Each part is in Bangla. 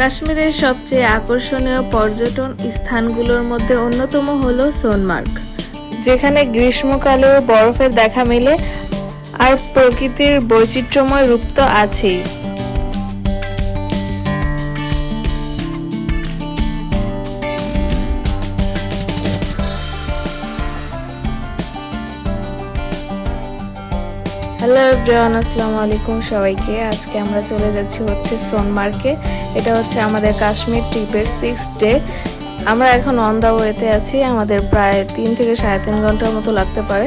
কাশ্মীরের সবচেয়ে আকর্ষণীয় পর্যটন স্থানগুলোর মধ্যে অন্যতম হল সোনমার্গ, যেখানে গ্রীষ্মকালেও বরফের দেখা মেলে, আর প্রকৃতির বৈচিত্র্যময় রূপ তো আছেই। হ্যালো এভরিওয়ান, আসসালামু আলাইকুম সবাইকে। আজকে আমরা চলে যাচ্ছি হচ্ছে সোনমার্কে এটা হচ্ছে আমাদের কাশ্মীর ট্রিপের সিক্স ডে আমরা এখন অন দা ওয়েতে আছি। আমাদের প্রায় তিন থেকে সাড়ে তিন ঘণ্টার মতো লাগতে পারে।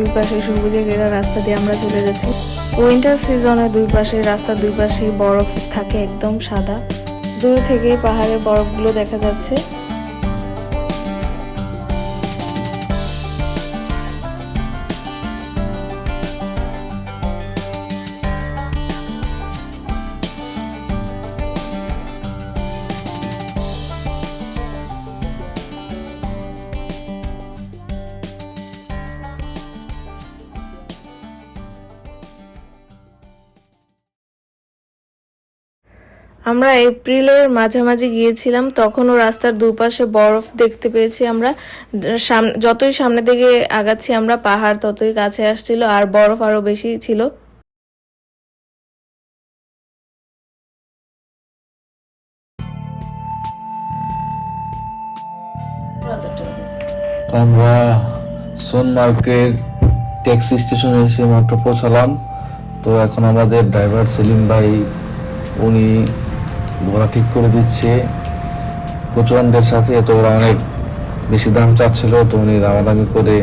দুই পাশে সবুজে ঘেরা রাস্তা দিয়ে আমরা চলে যাচ্ছি। উইন্টার সিজনে দুই পাশে, রাস্তার দুই পাশে বরফ থাকে একদম সাদা। দূর থেকে পাহাড়ের বরফগুলো দেখা যাচ্ছে। আমরা এপ্রিলের মাঝামাঝি গিয়েছিলাম, তখনও রাস্তার দুপাশে বরফ দেখতে পেয়েছি আমরা। যতই সামনের দিকে আগাচ্ছি আমরা, পাহাড় ততই কাছে আসছিল, আর বরফ আরও বেশি ছিল। আমরা সোনমার্গের ট্যাক্সি স্টেশনে এসে মাত্র পৌঁছালাম। তো এখন আমাদের ড্রাইভার সেলিম ভাই, উনি ঘোড়া ঠিক করে দিচ্ছে। প্রচুরানদের সাথে তো ওরা অনেক বেশি দাম চাচ্ছিল, তো উনি দামাদামি করে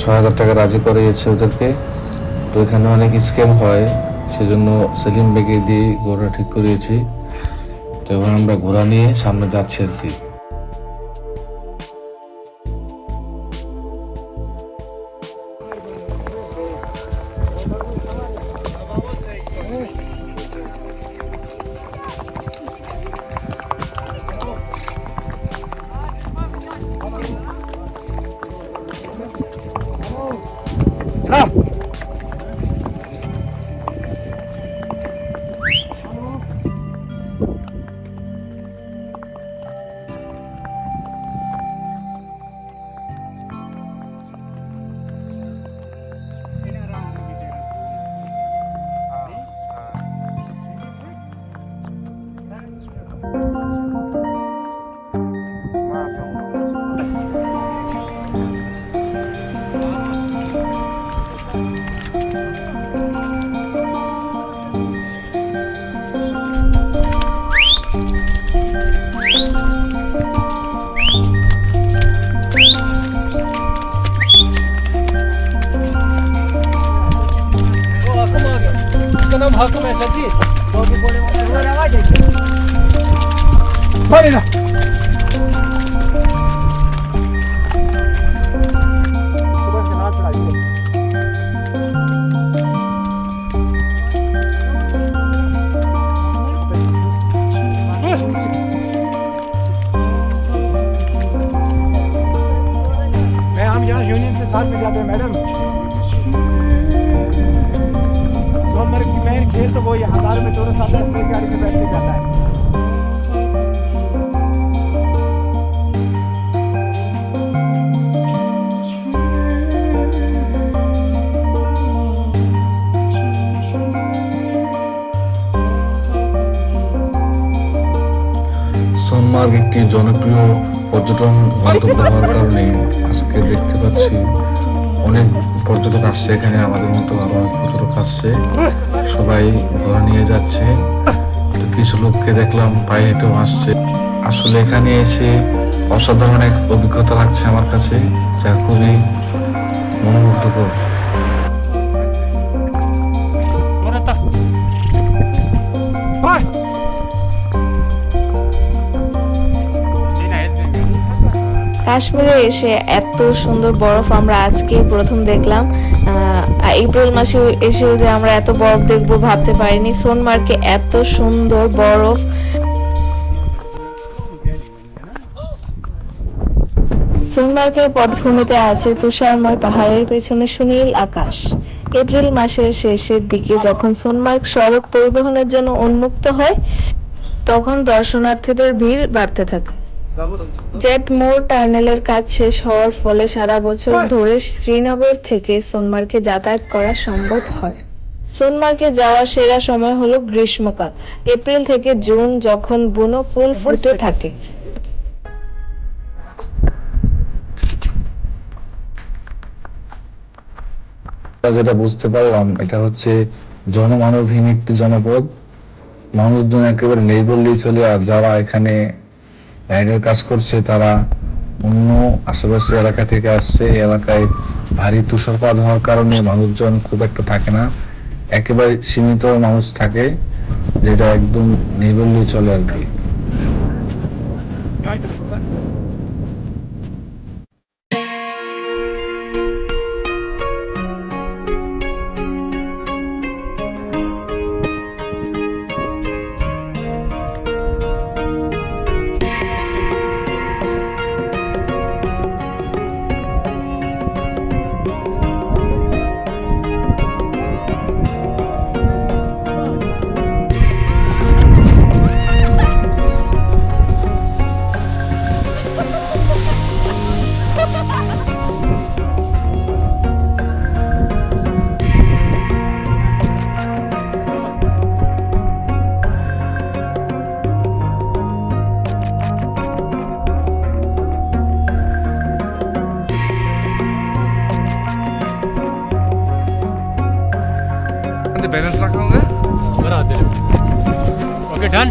ছয় হাজার টাকা রাজি করিয়েছে ওদেরকে। তো এখানে অনেক স্ক্যাম হয়, সেজন্য সেলিম ব্যাগে দিয়ে ঘোড়া ঠিক করিয়েছি। তো এবার আমরা ঘোড়া নিয়ে সামনে যাচ্ছি আর কি। হাকুম বড় আওয়াজ আছে বলে না। खेल तो वही हजार में चौरस आता है इसलिए गाड़ी में बैठ के जाता है সোনমার্গ একটি জনপ্রিয় পর্যটন গন্তব্য হওয়ার কারণে আজকে দেখতে পাচ্ছি অনেক পর্যটক আসছে এখানে আমাদের মতো আরো অনেক পর্যটক আসছে সবাই ঘোরা নিয়ে যাচ্ছে। কিছু লোককে দেখলাম পায়ে হেঁটেও আসছে। আসলে এখানে এসে অসাধারণ এক অভিজ্ঞতা লাগছে আমার কাছে, যা খুবই মনোমুগ্ধকর। কাশ্মীরে এসে এত সুন্দর বরফ আমরা আজকে প্রথম দেখলাম। আহ, এপ্রিল মাসে এসেও যে আমরা এত বরফ দেখব ভাবতে পারিনি। সোনমার্গে এত সুন্দর বরফ। সোনমার্গের পটভূমিতে আছে তুষারময় পাহাড়ের পেছনে সুনীল আকাশ। এপ্রিল মাসের শেষের দিকে যখন সোনমার্গ সড়ক পরিবহনের জন্য উন্মুক্ত হয় তখন দর্শনার্থীদের ভিড় বাড়তে থাকে। জেট মোর টার্নেলের কাজ শেষ হওয়ার ফলে সারা বছর ধরে শ্রীনগর থেকে সোনমার্গে যাতায়াত করা সম্ভব হয়। সোনমার্গে যাওয়ার সেরা সময় হলো গ্রীষ্মকাল। এপ্রিল থেকে জুন যখন বুনো ফুল ফুটে থাকে। যেটা বুঝতে পারলাম এটা হচ্ছে জনমানবহীন একটি জনপদ। মানুষজন একেবারে নেই বললেই চলে আর যারা এখানে লাইনের কাজ করছে, তারা অন্য আশেপাশের এলাকা থেকে আসছে। এলাকায় ভারী তুষারপাত হওয়ার কারণে মানুষজন খুব একটা থাকে না। একেবারে সীমিত মানুষ থাকে, যেটা একদম নেই বললেই চলে আর কি। बैलेंस रखा होगा बराबर। ओके डन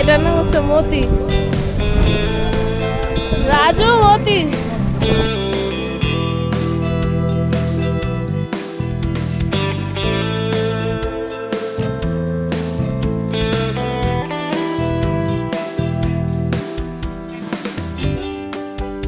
এটার নাম হচ্ছে মতি। রাজু মতি।